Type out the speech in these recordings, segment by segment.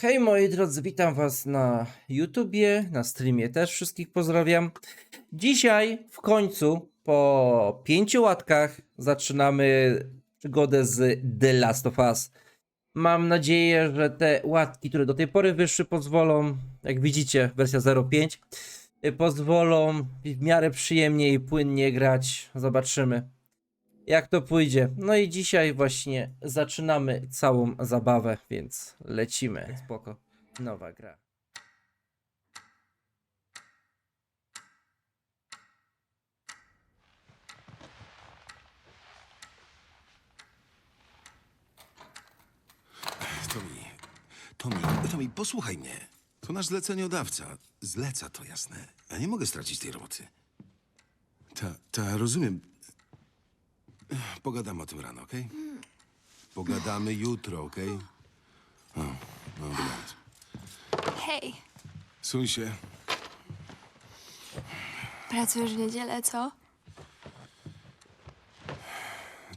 Hej moi drodzy, witam was na YouTubie, na streamie też wszystkich pozdrawiam. Dzisiaj w końcu po pięciu łatkach zaczynamy przygodę z The Last of Us. Mam nadzieję, że te łatki, które do tej pory wyszły, pozwolą, jak widzicie, wersja 0.5, y, pozwolą w miarę przyjemnie i płynnie grać. Zobaczymy jak to pójdzie. No i dzisiaj właśnie zaczynamy całą zabawę, więc lecimy. Spoko. Nowa gra. Tomi, Tomi, Tomi, posłuchaj mnie. To nasz zleceniodawca. Zleca to jasne. Ja nie mogę stracić tej roboty. Ta, ta, rozumiem. Pogadamy o tym rano, okej? Pogadamy jutro, okej? O, no, dobranoc. Hej, Suń się. pracujesz w niedzielę, co?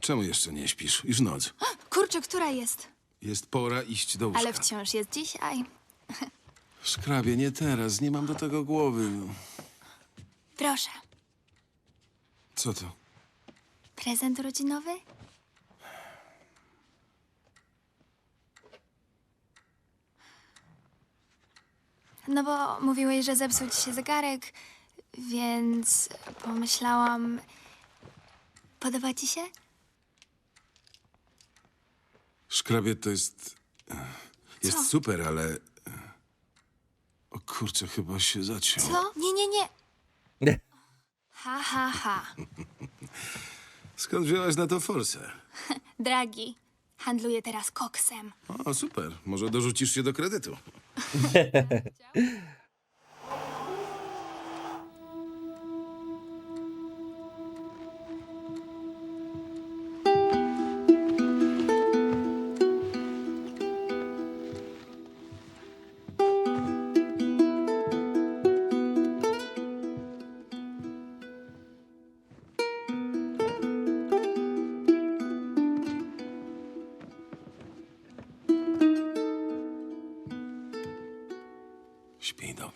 Czemu jeszcze nie śpisz? Już noc. Kurczę, która jest? Jest pora iść do łóżka. Ale wciąż jest dzisiaj. Szkrabie, nie teraz. Nie mam do tego głowy. No. Proszę, Co to? Prezent urodzinowy? No bo mówiłeś, że zepsuł ci się zegarek, więc pomyślałam... Podoba ci się? Szkrabie to jest... Jest Co? super, ale... O kurczę, chyba się zaciął. Co? Nie, nie, nie. Nie. Ha, ha, ha. Skąd wziąłeś na to forsę? Dragi, handluję teraz koksem. O, super. Może dorzucisz się do kredytu.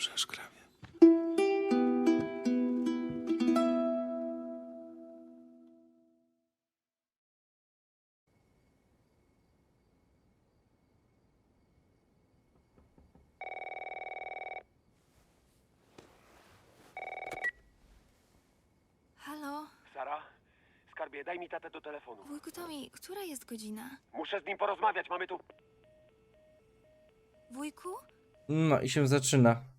Szkrabie. Halo? Sara, skarbie, daj mi tatę do telefonu. Wujku Tomi, która jest godzina? Muszę z nim porozmawiać, mamy tu... Wujku? No i się zaczyna.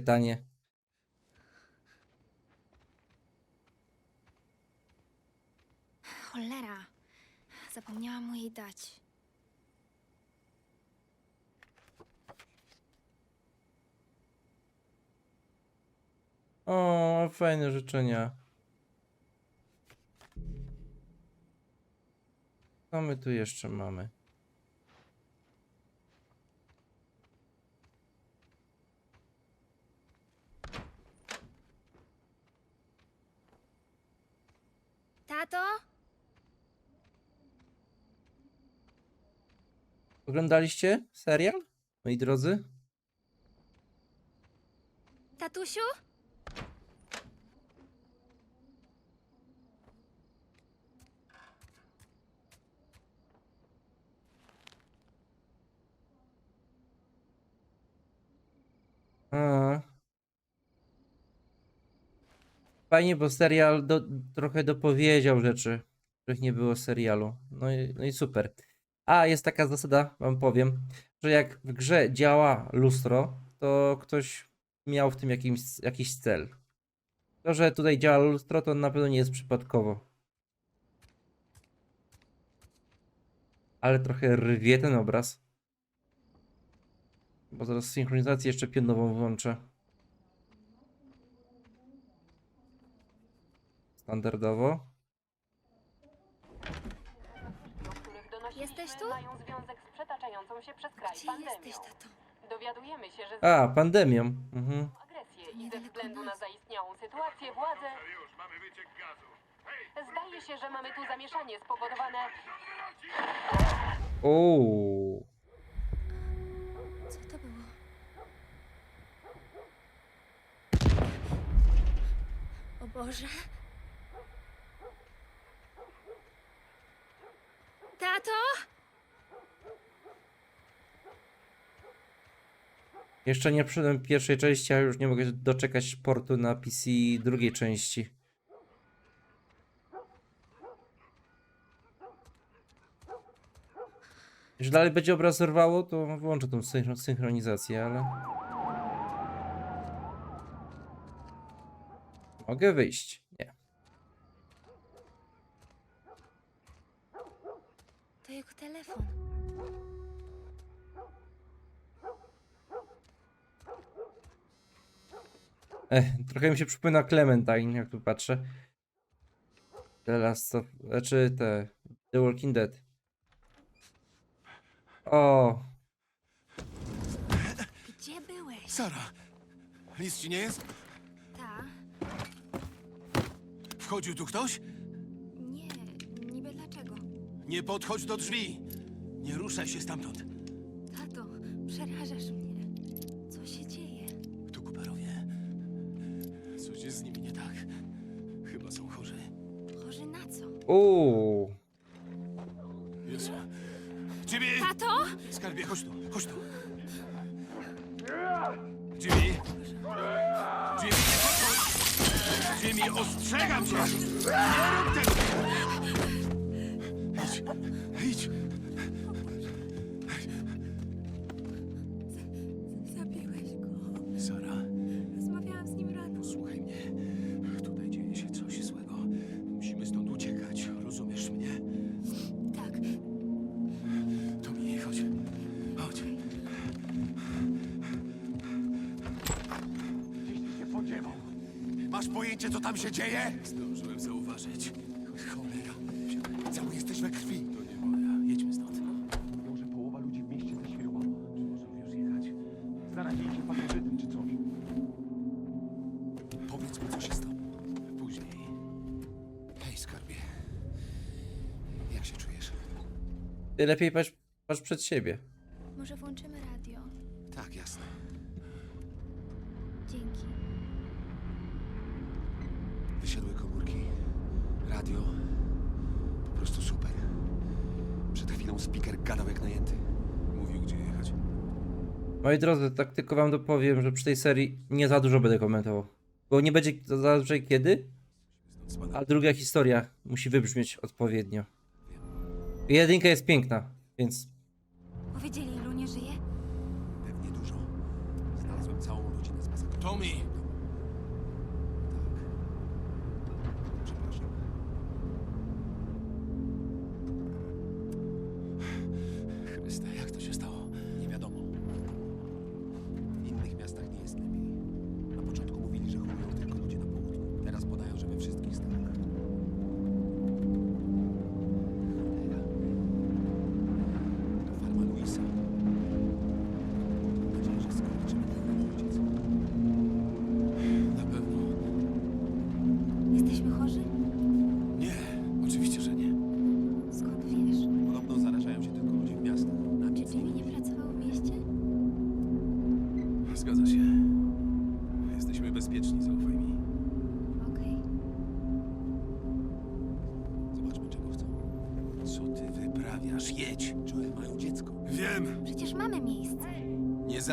Pytanie. Cholera. Zapomniałam mu jej dać. O, fajne życzenia. Co my tu jeszcze mamy? Tato? Oglądaliście serial, moi drodzy? Tatusiu? A. Fajnie, bo serial do, trochę dopowiedział rzeczy, których nie było w serialu. No i, no i super. A jest taka zasada, wam powiem, że jak w grze działa lustro, to ktoś miał w tym jakimś, jakiś cel. To, że tutaj działa lustro, to na pewno nie jest przypadkowo. Ale trochę rwie ten obraz. Bo zaraz synchronizację jeszcze pionową włączę. Standardowo. Jesteś tu? mają związek z przetaczającą się przez kraj Gdzie pandemią. jesteś, tato? Dowiadujemy się, że A, pandemią. Mhm. agresję I ze względu na zaistniałą sytuację władze... Zdaje się, że mamy tu zamieszanie spowodowane... Uuu. Co to było? O Boże. Tato? Jeszcze nie przyszedłem pierwszej części, a już nie mogę doczekać portu na PC drugiej części. Jeśli dalej będzie obraz rwało, to włączę tą synchro- synchronizację, ale... Mogę wyjść? Nie. To jego telefon. Ech, trochę mi się przypomina Clementine, jak tu patrzę. The Last of... Znaczy te... The Walking Dead. O, Gdzie byłeś? Sara, nic ci nie jest? Ta? Wchodził tu ktoś? Nie, niby dlaczego? Nie podchodź do drzwi. Nie ruszaj się stamtąd. Tato, przerażasz mnie. Uuu. Jezu. Jimmy! Tato? Skarbie, chodź tu, chodź tu. Jimmy! Jimmy, nie podchodź! Jimmy, ostrzegam cię! Nie rób tego! Pojęcie, co tam się dzieje? Zdążyłem zauważyć. Cholera. Cały jesteś we krwi. To nie moja. Jedźmy stąd. Mówią, że połowa ludzi w mieście ześwirowała. Czy możemy już jechać? Zarazili się pasożytem czy coś. Powiedz mi, co się stało. Później. Hej, skarbie. Jak się czujesz? Ty lepiej patrz, patrz przed siebie. Moi drodzy, tak tylko wam dopowiem, że przy tej serii nie za dużo będę komentował. Bo nie będzie zazwyczaj kiedy, a druga historia musi wybrzmieć odpowiednio. Jedynka jest piękna, więc Powiedzieli, ilu nie żyje? Pewnie dużo. Znalazłem całą rodzinę z. Tommy!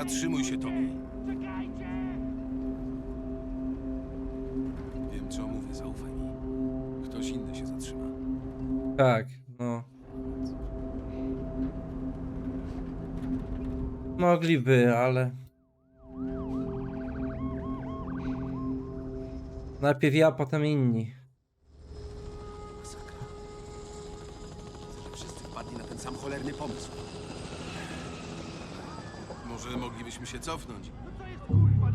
Zatrzymuj się, Tommy. Wiem, co mówię, zaufaj mi. Ktoś inny się zatrzyma. tak, no. Mogliby, ale. Najpierw ja, potem inni. Cofnąć. Kurwa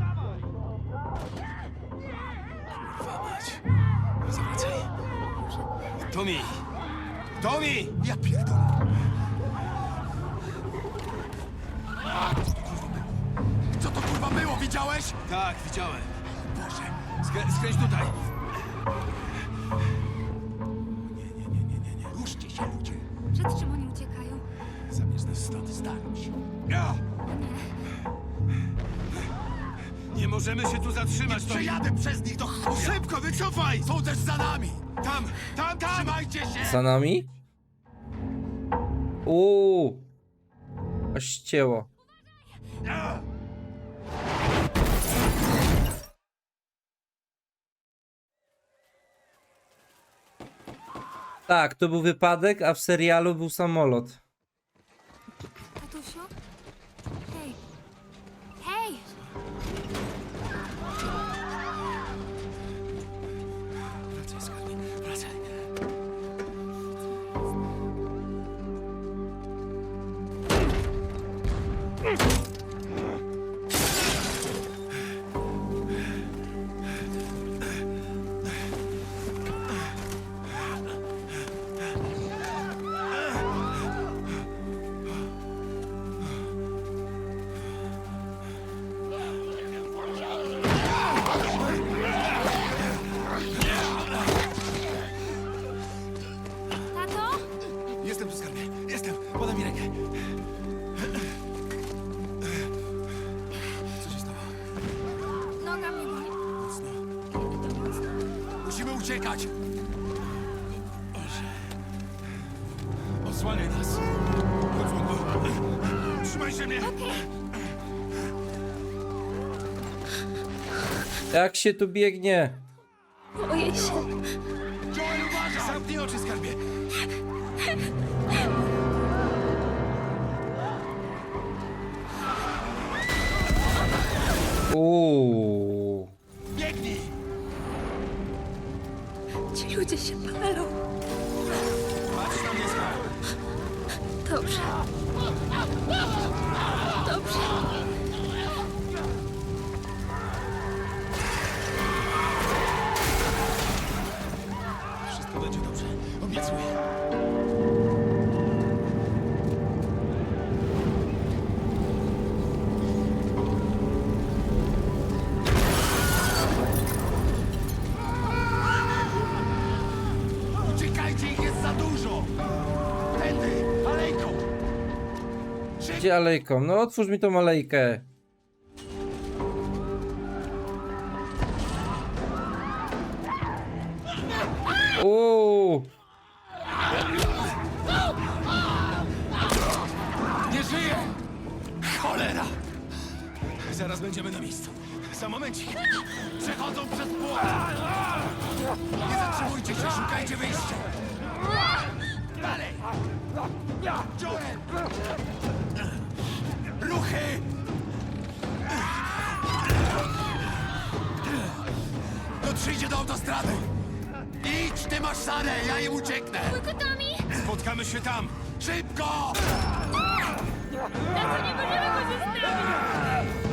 mać. No Zawracaj. Tommy! Tommy! Ja pierdolę. Co to kurwa było, widziałeś? Tak, widziałem. Skrę skręć tutaj. Możemy się tu zatrzymać, to... Przejadę przez nich do chuja! Szybko, wycofaj! Są też za nami! Tam, tam, tam! Trzymajcie się! Za nami? Uuu. Aż ścięło. Tak, to był wypadek, a w serialu był samolot. Jak się tu biegnie? Boję się. Joel, uważaj! Zamknij oczy, skarbie! Uuu. Biegnij! Ci ludzie się palą. Patrz na mnie, skarb! Dobrze. Dobrze. Uciekajcie, ich jest za dużo! Tędy, alejką! Gdzie alejką? No otwórz mi tą alejkę. Uuu. Nie żyje! Cholera! Zaraz będziemy na miejscu. Za momencik. Przechodzą przez płot. Nie zatrzymujcie się, szukajcie wyjścia. Dalej! Joel! Ruchy! Dotrzyjcie do autostrady! Idź, ty masz Sarę, ja im ucieknę! Tommy! Spotkamy się tam! Szybko! Tato, nie możemy go zostawić!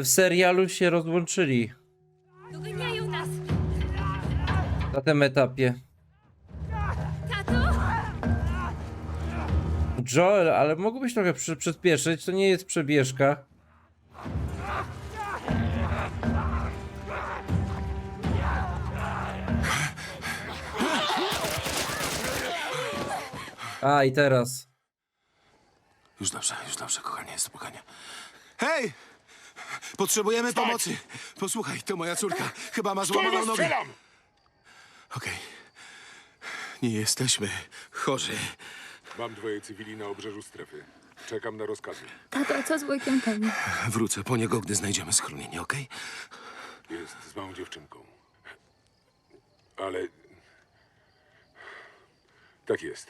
W serialu się rozłączyli Doganiają nas! na tym etapie. Tato? Joel, ale mógłbyś trochę przy, przyspieszyć, to nie jest przebieżka. A i teraz. Już dobrze, już dobrze, kochanie, spokojnie. Hej! Potrzebujemy pomocy. Posłuchaj, to moja córka. Chyba ma złamaną nogę. Okej. Nie jesteśmy chorzy. Mam dwoje cywili na obrzeżu strefy. Czekam na rozkazy. Tato, co z wujkiem Tommy? Wrócę po niego, gdy znajdziemy schronienie, okej? Jest z małą dziewczynką. Ale... Tak jest.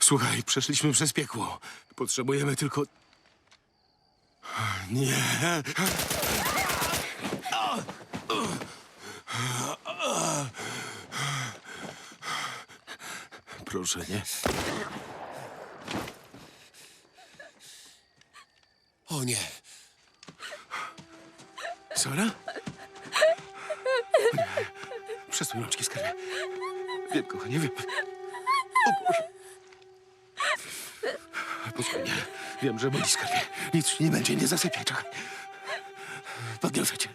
Słuchaj, przeszliśmy przez piekło. Potrzebujemy tylko... Nie. Proszę, nie. O nie. Sara? Przesuń rączki, skarbie. Wiem, kochanie, wiem. Wiem, że boli skarbie. Nic nie będzie, nie zasypiaj, czekaj. Podniosę cię.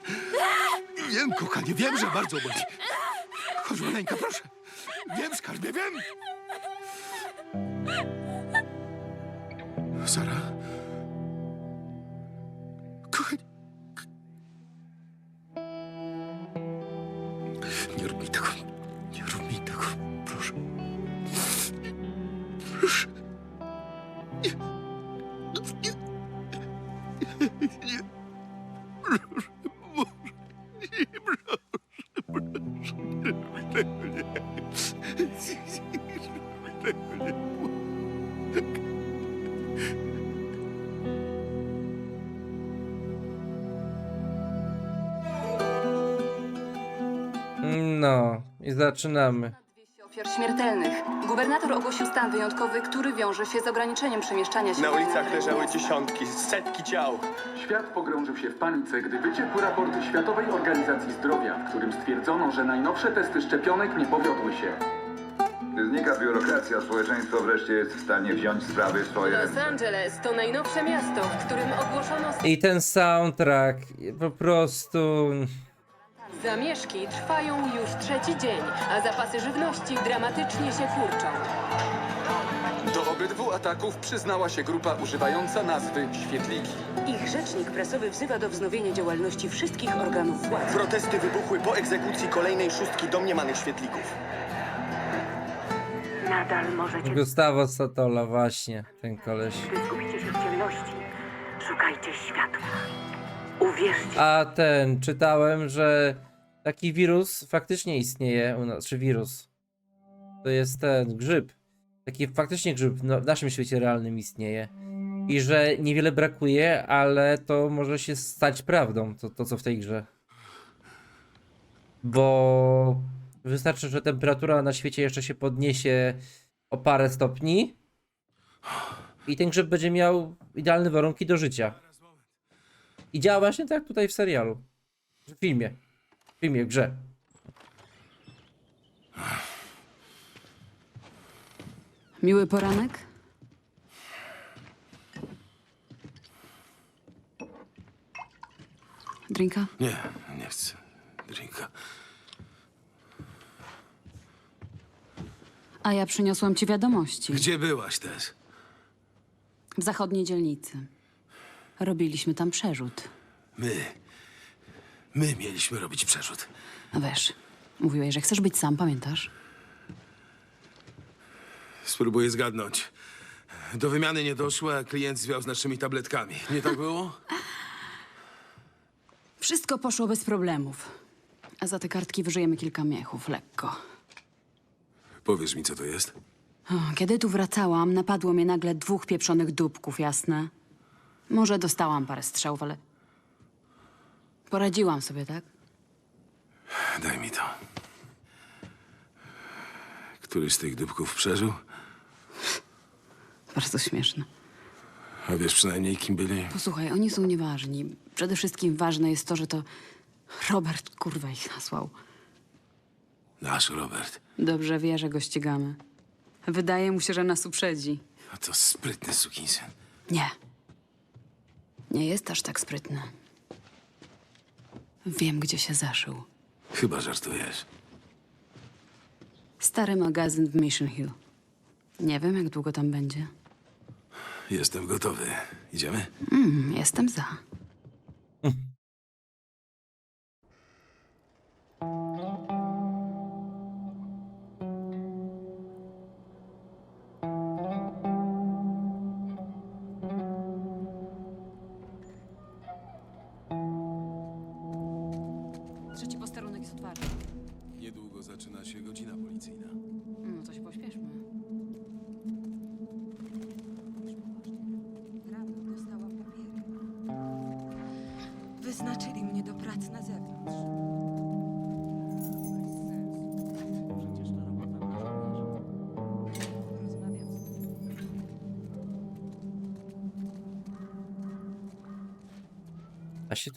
Wiem, kochanie, wiem, że bardzo boli. Chodź, maleńka, proszę. Wiem, skarbie, wiem. Sara? Kochanie. Nie rób mi tego. Zaczynamy. 200 ofiar śmiertelnych. Gubernator ogłosił stan wyjątkowy, który wiąże się z ograniczeniem przemieszczania się. Na ulicach leżały dziesiątki, setki ciał. Świat pogrążył się w panice, gdy wyciekł raport Światowej Organizacji Zdrowia, w którym stwierdzono, że najnowsze testy szczepionek nie powiodły się. Gdy znika biurokracja, społeczeństwo wreszcie jest w stanie wziąć sprawy w swoje Los ręce. Angeles to najnowsze miasto, w którym ogłoszono I ten soundtrack po prostu. Zamieszki trwają już trzeci dzień, a zapasy żywności dramatycznie się kurczą. Do obydwu ataków przyznała się grupa używająca nazwy Świetliki. Ich rzecznik prasowy wzywa do wznowienia działalności wszystkich organów władzy. Protesty wybuchły po egzekucji kolejnej szóstki domniemanych świetlików. Nadal możecie, Gustavo Satola, właśnie, ten koleś. gdy skupicie się w ciemności, szukajcie światła. Uwierzcie, A ten, czytałem, że taki wirus faktycznie istnieje u nas, czy wirus. To jest ten grzyb. Taki faktycznie grzyb no, w naszym świecie realnym istnieje. I że niewiele brakuje, ale to może się stać prawdą, to, to co w tej grze. Bo wystarczy, że temperatura na świecie jeszcze się podniesie o parę stopni i ten grzyb będzie miał idealne warunki do życia. I działa właśnie tak tutaj w serialu. W filmie. W filmie, w grze. Miły poranek? Drinka? Nie, nie chcę. Drinka. A ja przyniosłam ci wiadomości. Gdzie byłaś, Tess? W zachodniej dzielnicy. Robiliśmy tam przerzut. My. My mieliśmy robić przerzut. No wiesz, mówiłeś, że chcesz być sam, pamiętasz? Spróbuję zgadnąć. Do wymiany nie doszło, a klient zwiał z naszymi tabletkami. Nie tak było? Wszystko poszło bez problemów. A za te kartki wyżyjemy kilka miechów, lekko. Powiesz mi, co to jest? O, Kiedy tu wracałam, napadło mnie nagle dwóch pieprzonych dupków, jasne? Może dostałam parę strzałów, ale... Poradziłam sobie, tak? Daj mi to. Któryś z tych dupków przeżył? Bardzo śmieszne. A wiesz przynajmniej, kim byli? Posłuchaj, oni są nieważni. Przede wszystkim ważne jest to, że to Robert kurwa ich nasłał. Nasz Robert. Dobrze wie, że go ścigamy. Wydaje mu się, że nas uprzedzi. A to sprytny sukinsyn. Nie. Nie jest aż tak sprytny. Wiem, gdzie się zaszył. Chyba żartujesz. Stary magazyn w Mission Hill. Nie wiem, jak długo tam będzie. Jestem gotowy. Idziemy? Mm, jestem za.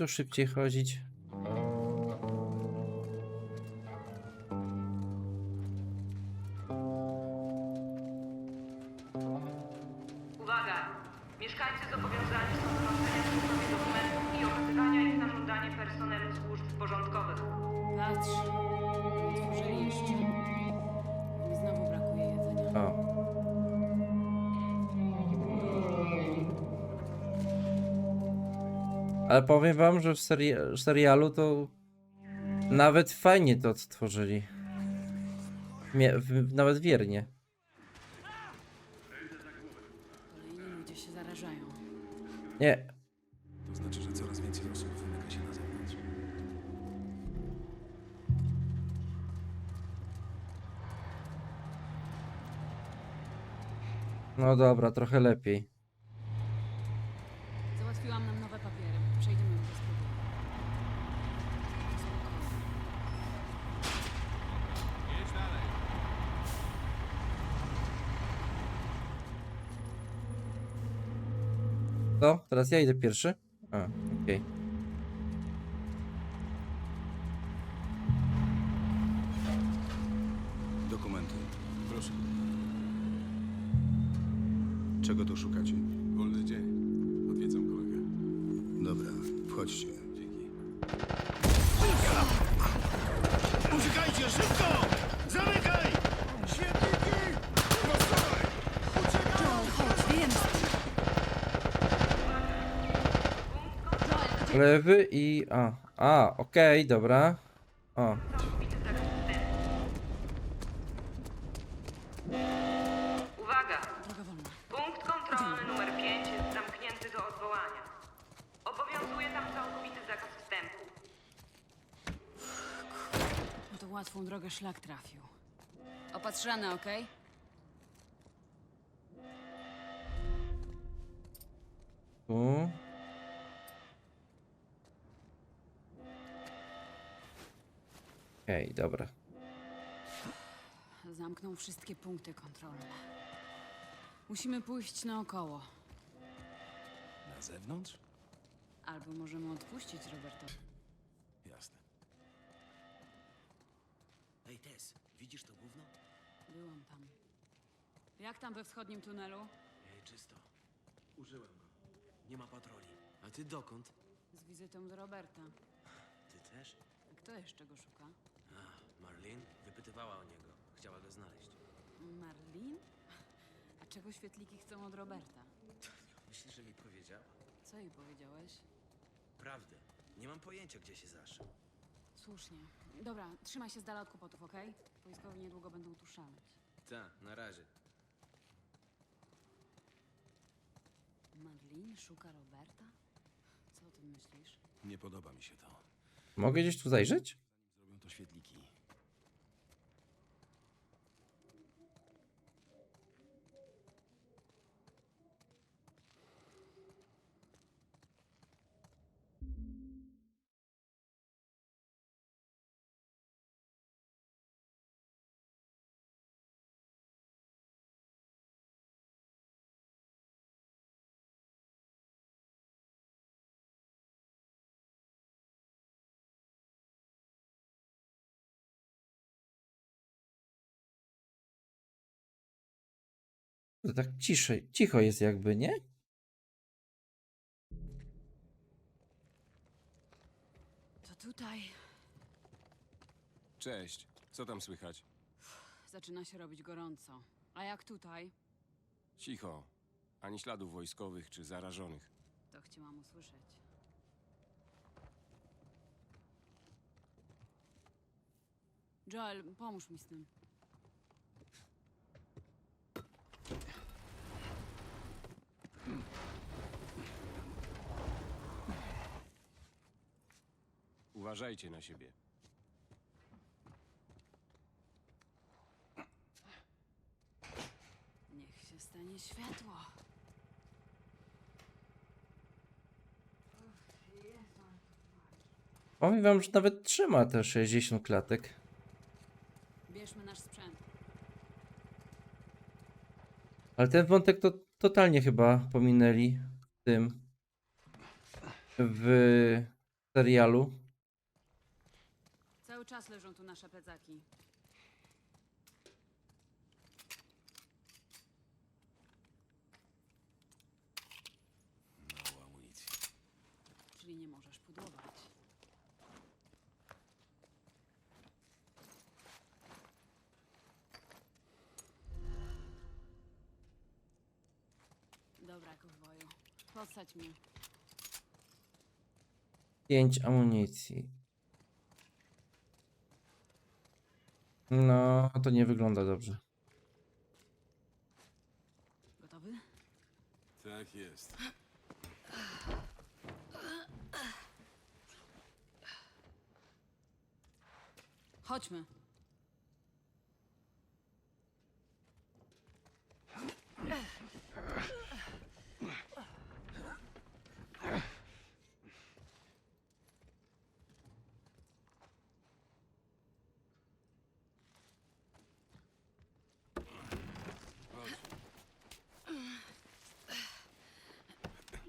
Tu szybciej chodzić? Uwaga! Mieszkańcy zobowiązani są do noszenia przy sobie dokumentów i okazywania ich na żądanie personelu służb porządkowych. Patrz, otworzyli jeszcze. Mi znowu brakuje jedzenia. O. Ale powiem wam, że w seria- serialu to nawet fajnie to odtworzyli. Mie- w- nawet wiernie. Kolejni ludzie się zarażają. Nie, To znaczy, że coraz więcej osób wymyka się na zewnątrz. no dobra, trochę lepiej. To? Teraz ja idę pierwszy? A, okej. Dokumenty. Lewy i... A, a okej, dobra. O, Uwaga! Droga wolna. Punkt kontrolny numer 5 jest zamknięty do odwołania. Obowiązuje tam całkowity zakaz wstępu. No to łatwą drogę szlak trafił. Opatrzane, okej? tu. Okej, dobra. Zamknął wszystkie punkty kontrolne. Musimy pójść naokoło. Na zewnątrz? Albo możemy odpuścić Robertowi. Jasne. Ej, Tess, widzisz to gówno? Byłam tam. Jak tam we wschodnim tunelu? Ej, czysto. Użyłem go. Nie ma patroli. A ty dokąd? Z wizytą do Roberta. Ty też? A kto jeszcze go szuka? A, Marlene wypytywała o niego. Chciała go znaleźć. Marlin? A czego świetliki chcą od Roberta? Myślisz, że mi powiedziała? Co jej powiedziałeś? Prawdę. Nie mam pojęcia, gdzie się zaszył. Słusznie. Dobra, trzymaj się z dala od kłopotów, okej? Wojskowi niedługo będą tu szaleć. Ta, na razie. Marlin szuka Roberta? Co o tym myślisz? Nie podoba mi się to. Mogę gdzieś tu zajrzeć? Zrobią to świetliki. To tak ciszej, cicho jest jakby, nie? To tutaj Cześć. Co tam słychać? zaczyna się robić gorąco. A jak tutaj? Cicho. Ani śladów wojskowych czy zarażonych. To chciałam usłyszeć. Joel, pomóż mi z tym. Uważajcie na siebie. Niech się stanie światło. Powiem wam, że nawet trzyma te 60 klatek. Bierzmy nasz sprzęt. Ale ten wątek to totalnie chyba pominęli w tym w serialu. Cały czas leżą tu nasze plecaki. Podsadź mnie. 5 amunicji. No, to nie wygląda dobrze. Gotowy? Tak jest. Chodźmy.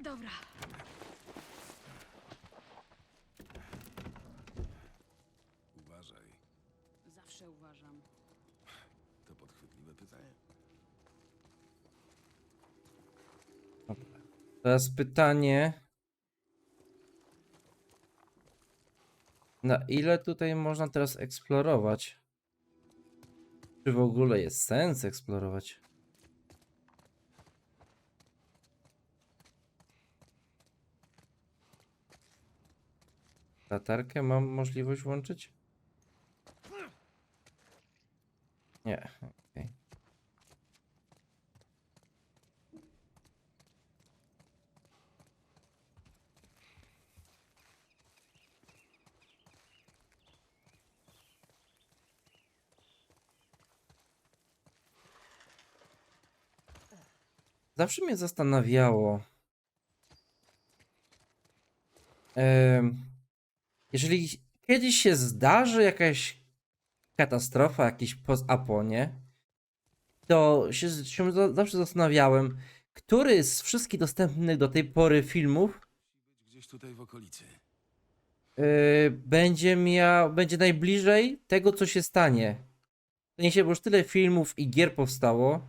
Dobra. Uważaj. Zawsze uważam. To podchwytliwe pytanie. Teraz pytanie. Na ile tutaj można teraz eksplorować? Czy w ogóle jest sens eksplorować? Latarkę mam możliwość włączyć? Nie. Zawsze mnie zastanawiało. jeżeli kiedyś się zdarzy jakaś katastrofa, jakiś post-aponie, to się, się za- zawsze zastanawiałem, który z wszystkich dostępnych do tej pory filmów Gdzieś tutaj w okolicy. yy, będzie miał, będzie najbliżej tego, co się stanie. W sensie, bo już tyle filmów i gier powstało.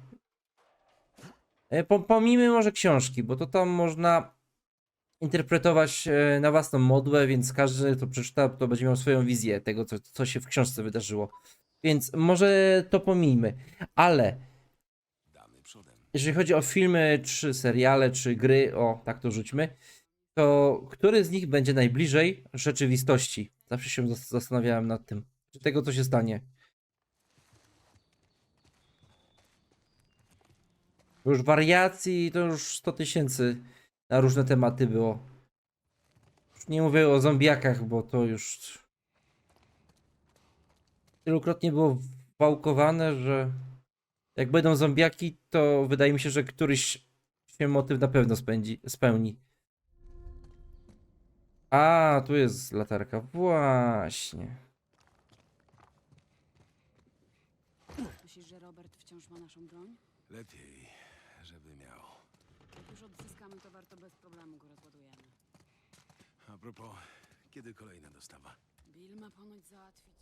E, Po, pomijmy może książki, bo to tam można interpretować e, na własną modłę, więc każdy, kto przeczyta, to będzie miał swoją wizję tego, co, co się w książce wydarzyło. Więc może to pomijmy. Ale jeżeli chodzi o filmy, czy seriale, czy gry, o tak to rzućmy, to który z nich będzie najbliżej rzeczywistości? Zawsze się zas- zastanawiałem nad tym. Czy tego, co się stanie. Już wariacji to już 100 tysięcy na różne tematy było. Już nie mówię o zombiakach, bo to już wielokrotnie było wałkowane, że jak będą zombiaki, to wydaje mi się, że któryś się motyw na pewno spędzi, spełni. A, tu jest latarka. Właśnie. Myślisz, że Robert wciąż ma naszą broń? Lepiej, żeby miał. Jak już odzyskamy towar, to bez problemu go rozładujemy. A propos, kiedy kolejna dostawa? Bill ma ponoć załatwić.